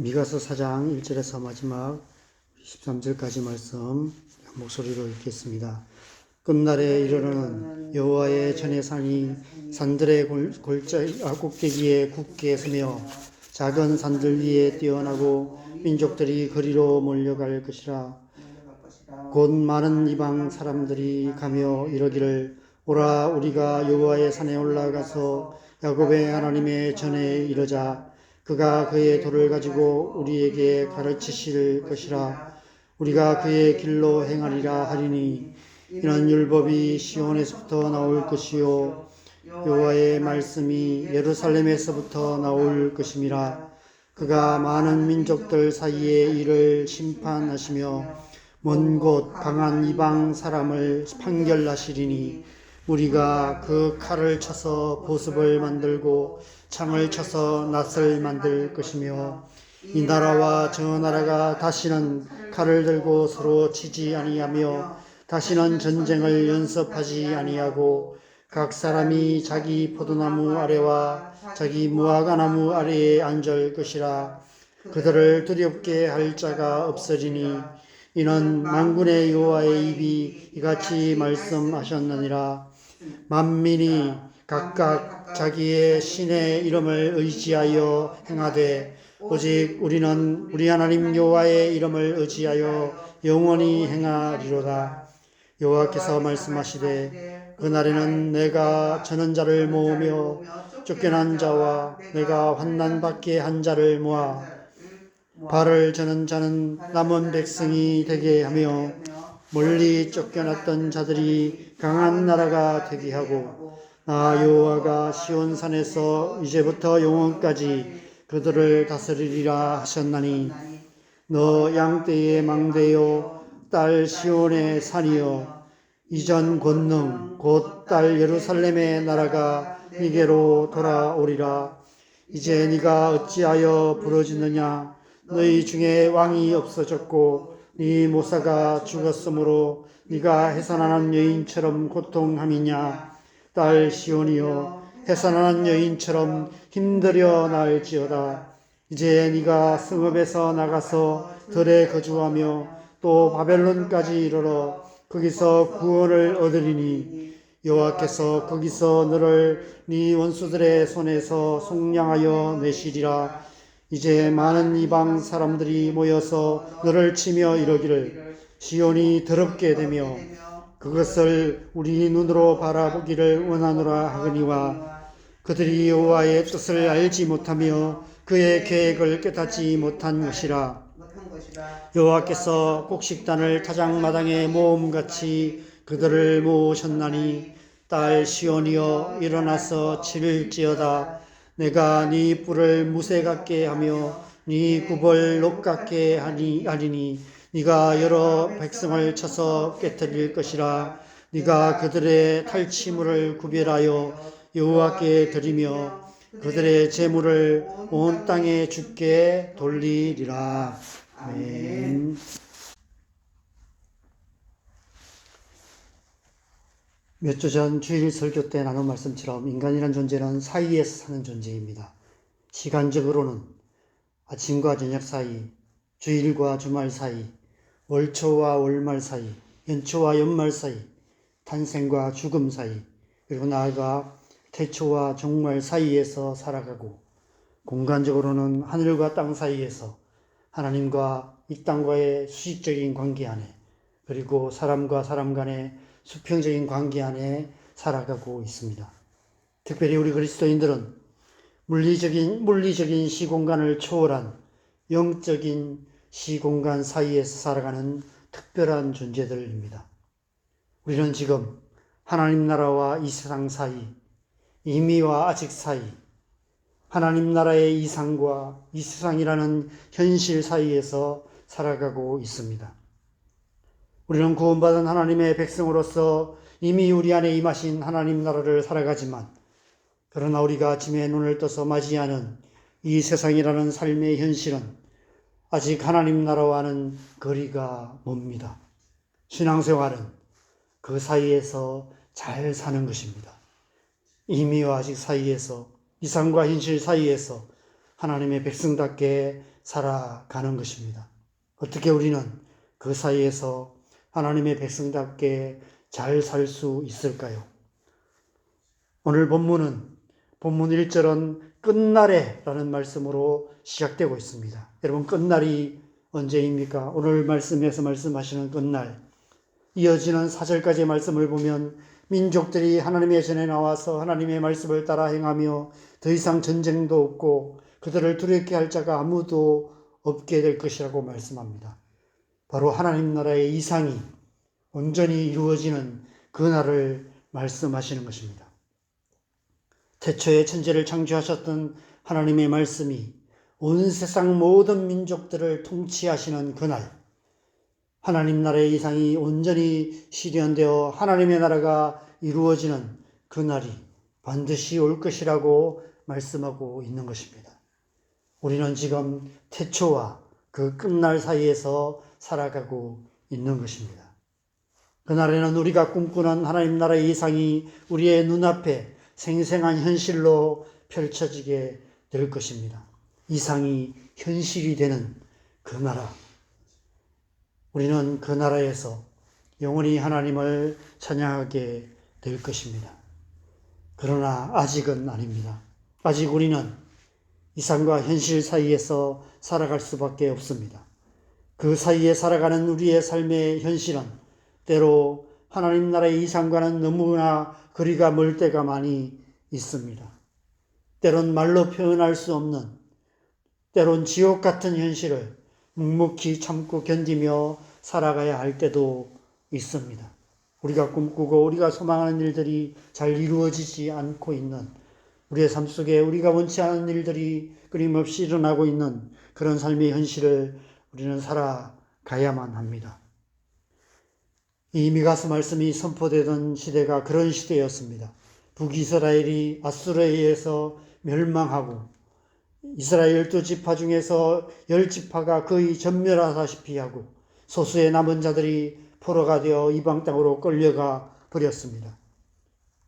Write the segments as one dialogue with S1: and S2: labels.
S1: 미가서 4장 1절에서 마지막 13절까지 말씀 목소리로 읽겠습니다. 끝날에 이르러는 여호와의 전의 산이 산들의 골, 골짜 아, 굳게 서며 작은 산들 위에 뛰어나고 민족들이 거리로 몰려갈 것이라 곧 많은 이방 사람들이 가며 이러기를 오라 우리가 여호와의 산에 올라가서 야곱의 하나님의 전에 이르자 그가 그의 돌을 가지고 우리에게 가르치실 것이라. 우리가 그의 길로 행하리라 하리니 이런 율법이 시온에서부터 나올 것이요 여호와의 말씀이 예루살렘에서부터 나올 것임이라. 그가 많은 민족들 사이에 이를 심판하시며 먼 곳 강한 이방 사람을 판결하시리니 우리가 그 칼을 쳐서 보습을 만들고 창을 쳐서 낫을 만들 것이며 이 나라와 저 나라가 다시는 칼을 들고 서로 치지 아니하며 다시는 전쟁을 연습하지 아니하고 각 사람이 자기 포도나무 아래와 자기 무화과나무 아래에 앉을 것이라 그들을 두렵게 할 자가 없으리니 이는 만군의 여호와의 입이 이같이 말씀하셨느니라 만민이 각각 자기의 신의 이름을 의지하여 행하되 오직 우리는 우리 하나님 여호와의 이름을 의지하여 영원히 행하리로다. 여호와께서 말씀하시되 그날에는 내가 저는 자를 모으며 쫓겨난 자와 내가 환난 받게 한 자를 모아 발을 저는 자는 남은 백성이 되게 하며 멀리 쫓겨났던 자들이 강한 나라가 되게 하고 나 여호와가 시온 산에서 이제부터 영원까지 그들을 다스리리라 하셨나니 너 양떼의 망대요 딸 시온의 산이요. 이전 권능 곧 딸 예루살렘의 나라가 니게로 돌아오리라. 이제 네가 어찌하여 부러지느냐? 너희 중에 왕이 없어졌고 네 모사가 죽었으므로 네가 해산하는 여인처럼 고통함이냐? 딸 시온이여 해산하는 여인처럼 힘들여 날지어다. 이제 네가 성읍에서 나가서 들에 거주하며 또 바벨론까지 이르러 거기서 구원을 얻으리니 여호와께서 거기서 너를 네 원수들의 손에서 속량하여 내시리라 이제 많은 이방 사람들이 모여서 너를 치며 이러기를 시온이 더럽게 되며 그것을 우리 눈으로 바라보기를 원하노라 하거니와 그들이 여호와의 뜻을 알지 못하며 그의 계획을 깨닫지 못한 것이라. 여호와께서 곡식단을 타작마당에 모음같이 그들을 모으셨나니 딸 시온이여 일어나서 칠지어다 내가 네 뿔을 무쇠 같게 하며 네 굽을 녹 같게 하니 하리니 네가 여러 백성을 쳐서 깨뜨릴 것이라 네가 그들의 탈취물을 구별하여 여호와께 드리며 그들의 재물을 온 땅에 주께 돌리리라 아멘. 몇 주 전 주일 설교 때 나눈 말씀처럼 인간이란 존재는 사이에서 사는 존재입니다. 시간적으로는 아침과 저녁 사이, 주일과 주말 사이, 월초와 월말 사이, 연초와 연말 사이, 탄생과 죽음 사이, 그리고 나아가 태초와 종말 사이에서 살아가고 공간적으로는 하늘과 땅 사이에서 하나님과 이 땅과의 수직적인 관계 안에 그리고 사람과 사람 간의 수평적인 관계 안에 살아가고 있습니다. 특별히 우리 그리스도인들은 물리적인 물리적인 시공간을 초월한 영적인 시공간 사이에서 살아가는 특별한 존재들입니다. 우리는 지금 하나님 나라와 이 세상 사이, 이미와 아직 사이, 하나님 나라의 이상과 이 세상이라는 현실 사이에서 살아가고 있습니다. 우리는 구원받은 하나님의 백성으로서 이미 우리 안에 임하신 하나님 나라를 살아가지만 그러나 우리가 아침에 눈을 떠서 맞이하는 이 세상이라는 삶의 현실은 아직 하나님 나라와는 거리가 멉니다. 신앙생활은 그 사이에서 잘 사는 것입니다. 이미와 아직 사이에서 이상과 현실 사이에서 하나님의 백성답게 살아가는 것입니다. 어떻게 우리는 그 사이에서 하나님의 백성답게 잘 살 수 있을까요? 오늘 본문은 본문 1절은 끝날에 라는 말씀으로 시작되고 있습니다. 여러분, 끝날이 언제입니까? 오늘 말씀에서 말씀하시는 끝날. 이어지는 4절까지의 말씀을 보면 민족들이 하나님의 전에 나와서 하나님의 말씀을 따라 행하며 더 이상 전쟁도 없고 그들을 두렵게 할 자가 아무도 없게 될 것이라고 말씀합니다. 바로 하나님 나라의 이상이 온전히 이루어지는 그 날을 말씀하시는 것입니다. 태초에 천지를 창조하셨던 하나님의 말씀이 온 세상 모든 민족들을 통치하시는 그날, 하나님 나라의 이상이 온전히 실현되어 하나님의 나라가 이루어지는 그날이 반드시 올 것이라고 말씀하고 있는 것입니다. 우리는 지금 태초와 그 끝날 사이에서 살아가고 있는 것입니다. 그날에는 우리가 꿈꾸는 하나님 나라의 이상이 우리의 눈앞에 생생한 현실로 펼쳐지게 될 것입니다. 이상이 현실이 되는 그 나라. 우리는 그 나라에서 영원히 하나님을 찬양하게 될 것입니다. 그러나 아직은 아닙니다. 아직 우리는 이상과 현실 사이에서 살아갈 수밖에 없습니다. 그 사이에 살아가는 우리의 삶의 현실은 때로 하나님 나라의 이상과는 너무나 거리가 멀 때가 많이 있습니다. 때론 말로 표현할 수 없는, 때론 지옥 같은 현실을 묵묵히 참고 견디며 살아가야 할 때도 있습니다. 우리가 꿈꾸고 우리가 소망하는 일들이 잘 이루어지지 않고 있는 우리의 삶 속에 우리가 원치 않은 일들이 끊임없이 일어나고 있는 그런 삶의 현실을 우리는 살아가야만 합니다. 이 미가스 말씀이 선포되던 시대가 그런 시대였습니다. 북이스라엘이 아수르에 의해서 멸망하고 이스라엘 열두 지파 중에서 열 지파가 거의 전멸하다시피 하고 소수의 남은 자들이 포로가 되어 이방 땅으로 끌려가 버렸습니다.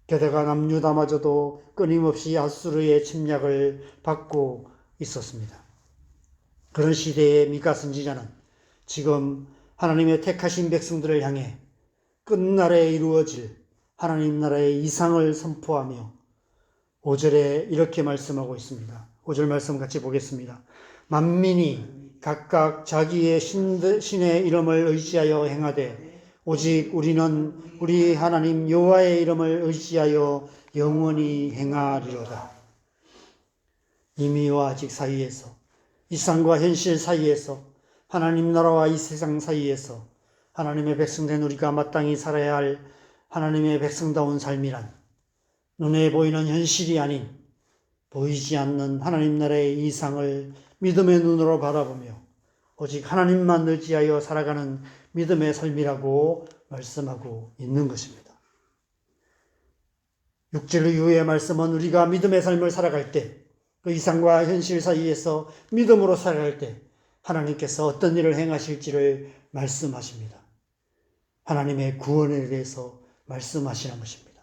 S1: 게다가 남유다마저도 끊임없이 아수르의 침략을 받고 있었습니다. 그런 시대의 미가 선지자는 지금 하나님의 택하신 백성들을 향해 끝날에 이루어질 하나님 나라의 이상을 선포하며 5절에 이렇게 말씀하고 있습니다. 5절 말씀 같이 보겠습니다. 만민이 각각 자기의 신의 이름을 의지하여 행하되 오직 우리는 우리 하나님 여호와의 이름을 의지하여 영원히 행하리로다. 이미와 아직 사이에서 이상과 현실 사이에서 하나님 나라와 이 세상 사이에서 하나님의 백성된 우리가 마땅히 살아야 할 하나님의 백성다운 삶이란 눈에 보이는 현실이 아닌 보이지 않는 하나님 나라의 이상을 믿음의 눈으로 바라보며 오직 하나님만 의지하여 살아가는 믿음의 삶이라고 말씀하고 있는 것입니다. 6절 이후의 말씀은 우리가 믿음의 삶을 살아갈 때, 그 이상과 현실 사이에서 믿음으로 살아갈 때, 하나님께서 어떤 일을 행하실지를 말씀하십니다. 하나님의 구원에 대해서 말씀하시는 것입니다.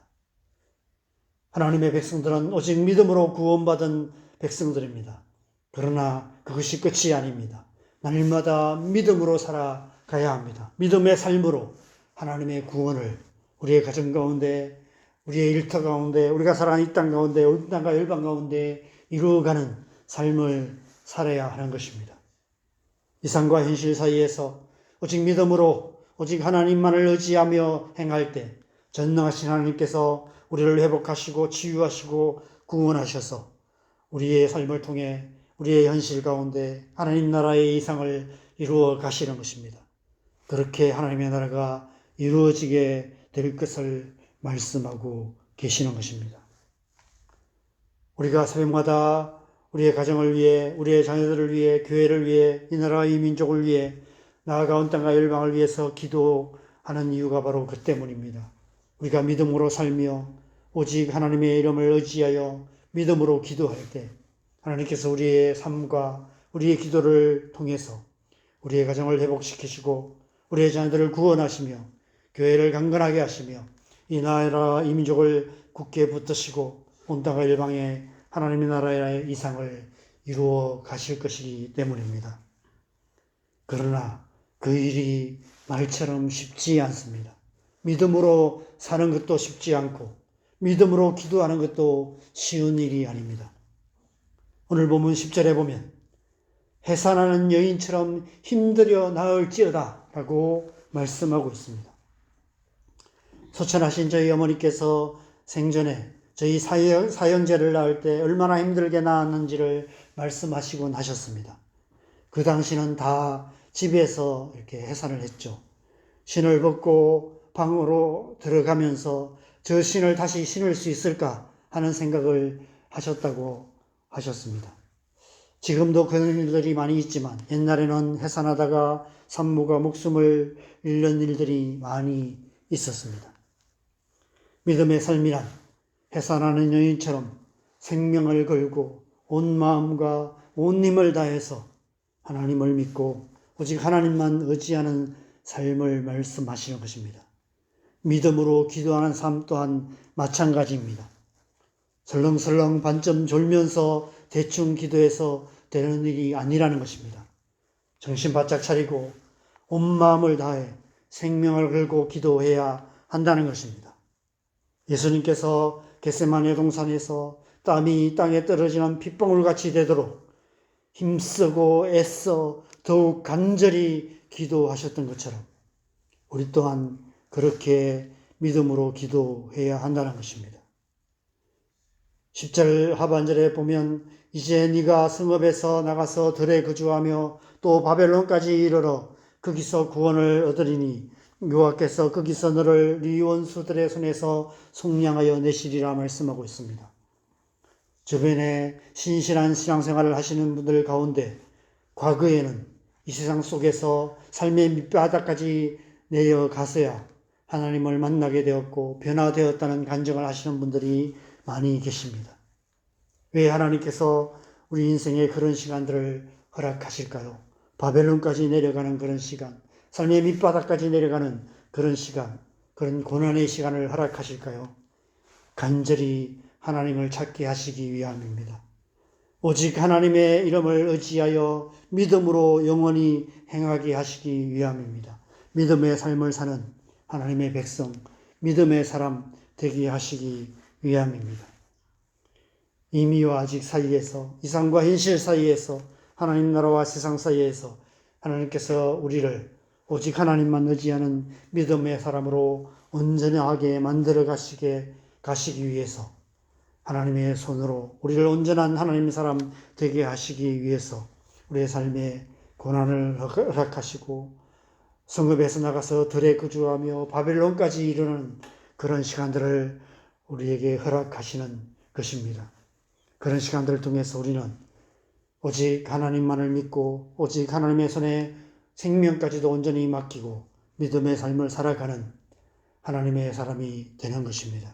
S1: 하나님의 백성들은 오직 믿음으로 구원받은 백성들입니다. 그러나 그것이 끝이 아닙니다. 날마다 믿음으로 살아가야 합니다. 믿음의 삶으로 하나님의 구원을 우리의 가정 가운데, 우리의 일터 가운데, 우리가 살아가는 이 땅 가운데, 온 땅과 열방 가운데 이루어가는 삶을 살아야 하는 것입니다. 이상과 현실 사이에서 오직 믿음으로 오직 하나님만을 의지하며 행할 때 전능하신 하나님께서 우리를 회복하시고 치유하시고 구원하셔서 우리의 삶을 통해 우리의 현실 가운데 하나님 나라의 이상을 이루어 가시는 것입니다. 그렇게 하나님의 나라가 이루어지게 될 것을 말씀하고 계시는 것입니다. 우리가 새벽마다 우리의 가정을 위해, 우리의 자녀들을 위해, 교회를 위해, 이 나라 이 민족을 위해, 나아가 온 땅과 열방을 위해서 기도하는 이유가 바로 그 때문입니다. 우리가 믿음으로 살며 오직 하나님의 이름을 의지하여 믿음으로 기도할 때 하나님께서 우리의 삶과 우리의 기도를 통해서 우리의 가정을 회복시키시고 우리의 자녀들을 구원하시며 교회를 강건하게 하시며 이 나라 이 민족을 굳게 붙드시고 온 땅과 열방에 하나님의 나라의 이상을 이루어 가실 것이기 때문입니다. 그러나 그 일이 말처럼 쉽지 않습니다. 믿음으로 사는 것도 쉽지 않고 믿음으로 기도하는 것도 쉬운 일이 아닙니다. 오늘 보면 10절에 보면 해산하는 여인처럼 힘들여 나을지어다 라고 말씀하고 있습니다. 소천하신 저희 어머니께서 생전에 저희 사형, 사형제를 낳을 때 얼마나 힘들게 낳았는지를 말씀하시곤 하셨습니다. 그 당시는 다 집에서 이렇게 해산을 했죠. 신을 벗고 방으로 들어가면서 저 신을 다시 신을 수 있을까 하는 생각을 하셨다고 하셨습니다. 지금도 그런 일들이 많이 있지만 옛날에는 해산하다가 산모가 목숨을 잃는 일들이 많이 있었습니다. 믿음의 삶이란 해산하는 여인처럼 생명을 걸고 온 마음과 온 힘을 다해서 하나님을 믿고 오직 하나님만 의지하는 삶을 말씀하시는 것입니다. 믿음으로 기도하는 삶 또한 마찬가지입니다. 설렁설렁 반점 졸면서 대충 기도해서 되는 일이 아니라는 것입니다. 정신 바짝 차리고 온 마음을 다해 생명을 걸고 기도해야 한다는 것입니다. 예수님께서 겟세마네 동산에서 땀이 땅에 떨어지는 핏방울 같이 되도록 힘쓰고 애써 더욱 간절히 기도하셨던 것처럼 우리 또한 그렇게 믿음으로 기도해야 한다는 것입니다. 10절 하반절에 보면 이제 네가 성읍에서 나가서 들에 거주하며 또 바벨론까지 이르러 거기서 구원을 얻으리니 여호와께서 거기서 너를 네 원수들의 손에서 속량하여 내시리라 말씀하고 있습니다. 주변에 신실한 신앙생활을 하시는 분들 가운데 과거에는 이 세상 속에서 삶의 밑바닥까지 내려가서야 하나님을 만나게 되었고 변화되었다는 간증을 하시는 분들이 많이 계십니다. 왜 하나님께서 우리 인생에 그런 시간들을 허락하실까요? 바벨론까지 내려가는 그런 시간, 삶의 밑바닥까지 내려가는 그런 시간, 그런 고난의 시간을 허락하실까요? 간절히 하나님을 찾게 하시기 위함입니다. 오직 하나님의 이름을 의지하여 믿음으로 영원히 행하게 하시기 위함입니다. 믿음의 삶을 사는 하나님의 백성, 믿음의 사람 되게 하시기 위함입니다. 이미와 아직 사이에서, 이상과 현실 사이에서, 하나님 나라와 세상 사이에서 하나님께서 우리를 오직 하나님만 의지하는 믿음의 사람으로 온전하게 만들어 가시게 가시기 위해서 하나님의 손으로 우리를 온전한 하나님 사람 되게 하시기 위해서 우리의 삶에 고난을 허락하시고 성읍에서 나가서 들에 거주하며 바벨론까지 이르는 그런 시간들을 우리에게 허락하시는 것입니다. 그런 시간들을 통해서 우리는 오직 하나님만을 믿고 오직 하나님의 손에 생명까지도 온전히 맡기고 믿음의 삶을 살아가는 하나님의 사람이 되는 것입니다.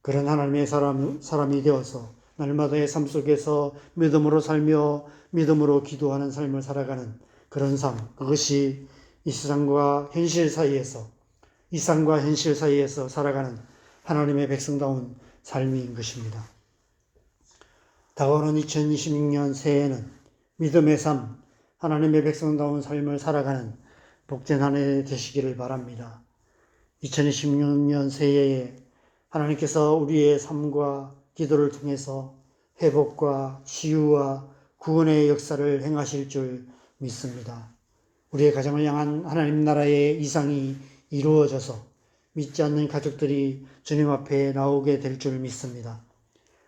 S1: 그런 하나님의 사람, 사람이 되어서 날마다의 삶 속에서 믿음으로 살며 믿음으로 기도하는 삶을 살아가는 그런 삶, 그것이 이 세상과 현실 사이에서, 이상과 현실 사이에서 살아가는 하나님의 백성다운 삶인 것입니다. 다가오는 2026년 새해에는 믿음의 삶, 하나님의 백성다운 삶을 살아가는 복된 한 해 되시기를 바랍니다. 2026년 새해에 하나님께서 우리의 삶과 기도를 통해서 회복과 치유와 구원의 역사를 행하실 줄 믿습니다. 우리의 가정을 향한 하나님 나라의 이상이 이루어져서 믿지 않는 가족들이 주님 앞에 나오게 될 줄 믿습니다.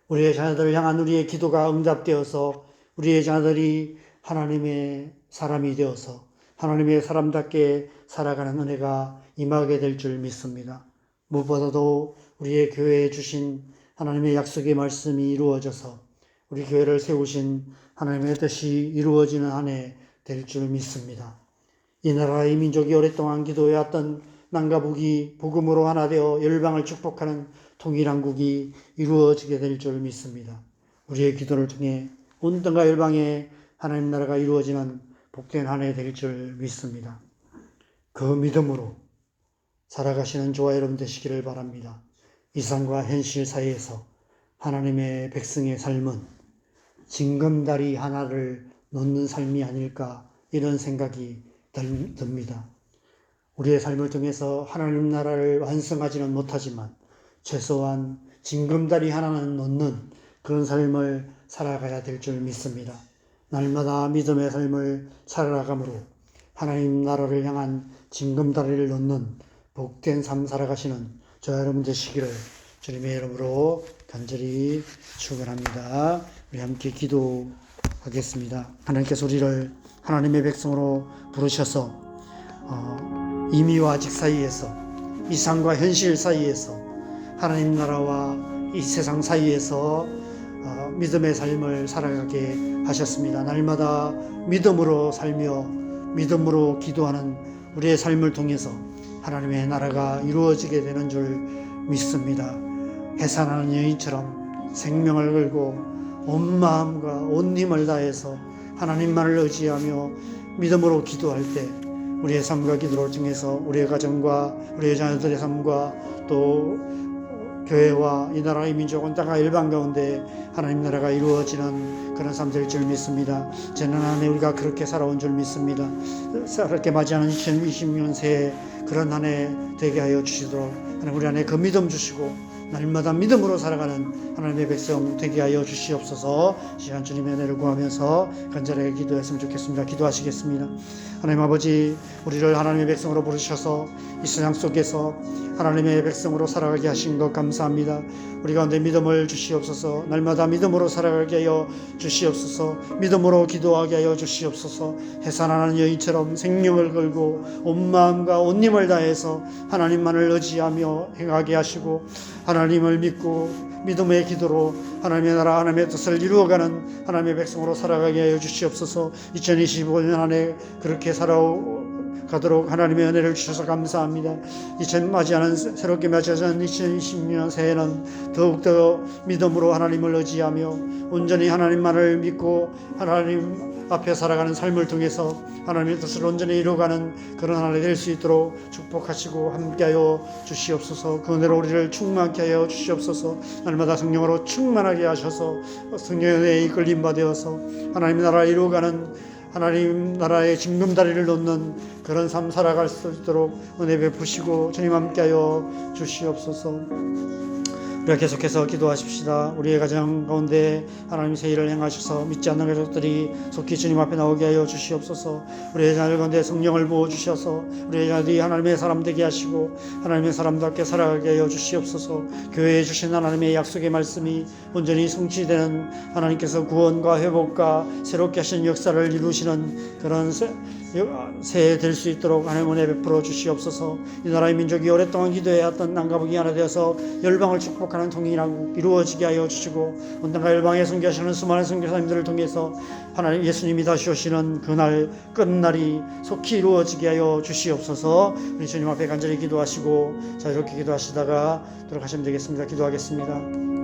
S1: 우리의 자녀들을 향한 우리의 기도가 응답되어서 우리의 자녀들이 하나님의 사람이 되어서 하나님의 사람답게 살아가는 은혜가 임하게 될 줄 믿습니다. 무엇보다도 우리의 교회에 주신 하나님의 약속의 말씀이 이루어져서 우리 교회를 세우신 하나님의 뜻이 이루어지는 한 해 될 줄 믿습니다. 이 나라의 민족이 오랫동안 기도해왔던 남과 북이 복음으로 하나 되어 열방을 축복하는 통일한국이 이루어지게 될 줄 믿습니다. 우리의 기도를 통해 온 땅과 열방에 하나님 나라가 이루어지는 복된 한 해 될 줄 믿습니다. 그 믿음으로 살아가시는 저와 여러분 되시기를 바랍니다. 이상과 현실 사이에서 하나님의 백성의 삶은 징검다리 하나를 놓는 삶이 아닐까 이런 생각이 들- 듭니다. 우리의 삶을 통해서 하나님 나라를 완성하지는 못하지만 최소한 징검다리 하나는 놓는 그런 삶을 살아가야 될 줄 믿습니다. 날마다 믿음의 삶을 살아가므로 하나님 나라를 향한 징검다리를 놓는 복된 삶 살아가시는 저 여러분 되시기를 주님의 이름으로 간절히 축원합니다. 우리 함께 기도하겠습니다. 하나님께서 우리를 하나님의 백성으로 부르셔서 어, 이미와 아직 사이에서 이상과 현실 사이에서 하나님 나라와 이 세상 사이에서 어, 믿음의 삶을 살아가게 하셨습니다. 날마다 믿음으로 살며 믿음으로 기도하는 우리의 삶을 통해서 하나님의 나라가 이루어지게 되는 줄 믿습니다. 해산하는 여인처럼 생명을 걸고 온 마음과 온 힘을 다해서 하나님만을 의지하며 믿음으로 기도할 때 우리의 삶과 기도를 통해서 우리의 가정과 우리의 자녀들의 삶과 또 교회와 이 나라의 민족 온 땅과 일반 가운데 하나님 나라가 이루어지는 그런 삶 될 줄 믿습니다. 지난 한해 우리가 그렇게 살아온 줄 믿습니다. 그렇게 맞이하는 2020년 새해 그런 한 해 되게 하여 주시도록 하나님 우리 안에 그 믿음 주시고 날마다 믿음으로 살아가는 하나님의 백성 되게 하여 주시옵소서 시간 주님의 은혜를 구하면서 간절하게 기도했으면 좋겠습니다. 기도하시겠습니다. 하나님 아버지 우리를 하나님의 백성으로 부르셔서 이 세상 속에서 하나님의 백성으로 살아가게 하신 것 감사합니다. 우리 가운데 믿음을 주시옵소서 날마다 믿음으로 살아가게 하여 주시옵소서 믿음으로 기도하게 하여 주시옵소서 해산하는 여인처럼 생명을 걸고 온 마음과 온 힘을 다해서 하나님만을 의지하며 행하게 하시고 하나님을 믿고 믿음의 기도로 하나님의 나라 하나님의 뜻을 이루어가는 하나님의 백성으로 살아가게 하여 주시옵소서 2025년 안에 그렇게 살아가도록 하나님의 은혜를 주셔서 감사합니다. 2000 맞이하는 새롭게 맞이하는 2020년 새해는 더욱더 믿음으로 하나님을 의지하며 온전히 하나님만을 믿고 하나님 앞에 살아가는 삶을 통해서 하나님의 뜻을 온전히 이루어가는 그런 하나 될수 있도록 축복하시고 함께하여 주시옵소서. 그 은혜로 우리를 충만케 하여 주시옵소서. 날마다 성령으로 충만하게 하셔서 성령의 이끌림 받아서 하나님의 나라를 이루어가는 하나님 나라의 징금다리를 놓는 그런 삶 살아갈 수 있도록 은혜 베푸시고 주님 함께하여 주시옵소서 우리가 계속해서 기도하십시다. 우리의 가정 가운데 하나님 새 일을 행하셔서 믿지 않는 가족들이 속히 주님 앞에 나오게 하여 주시옵소서. 우리의 자녀 가운데 성령을 부어 주셔서 우리의 자녀들이 하나님의 사람 되게 하시고 하나님의 사람답게 살아가게 하여 주시옵소서. 교회에 주신 하나님의 약속의 말씀이 온전히 성취되는 하나님께서 구원과 회복과 새롭게 하신 역사를 이루시는 그런 새해 될 수 있도록 하나님 은혜 베풀어 주시옵소서. 이 나라의 민족이 오랫동안 기도해왔던 남가북이 하나 되어서 열방을 축복하는 통일하고 이루어지게 하여 주시고 온당과 열방에 선교하시는 수많은 선교사님들을 통해서 하나님 예수님이 다시 오시는 그날 끝날이 속히 이루어지게 하여 주시옵소서. 우리 주님 앞에 간절히 기도하시고 자 이렇게 기도하시다가 들어가시면 되겠습니다. 기도하겠습니다.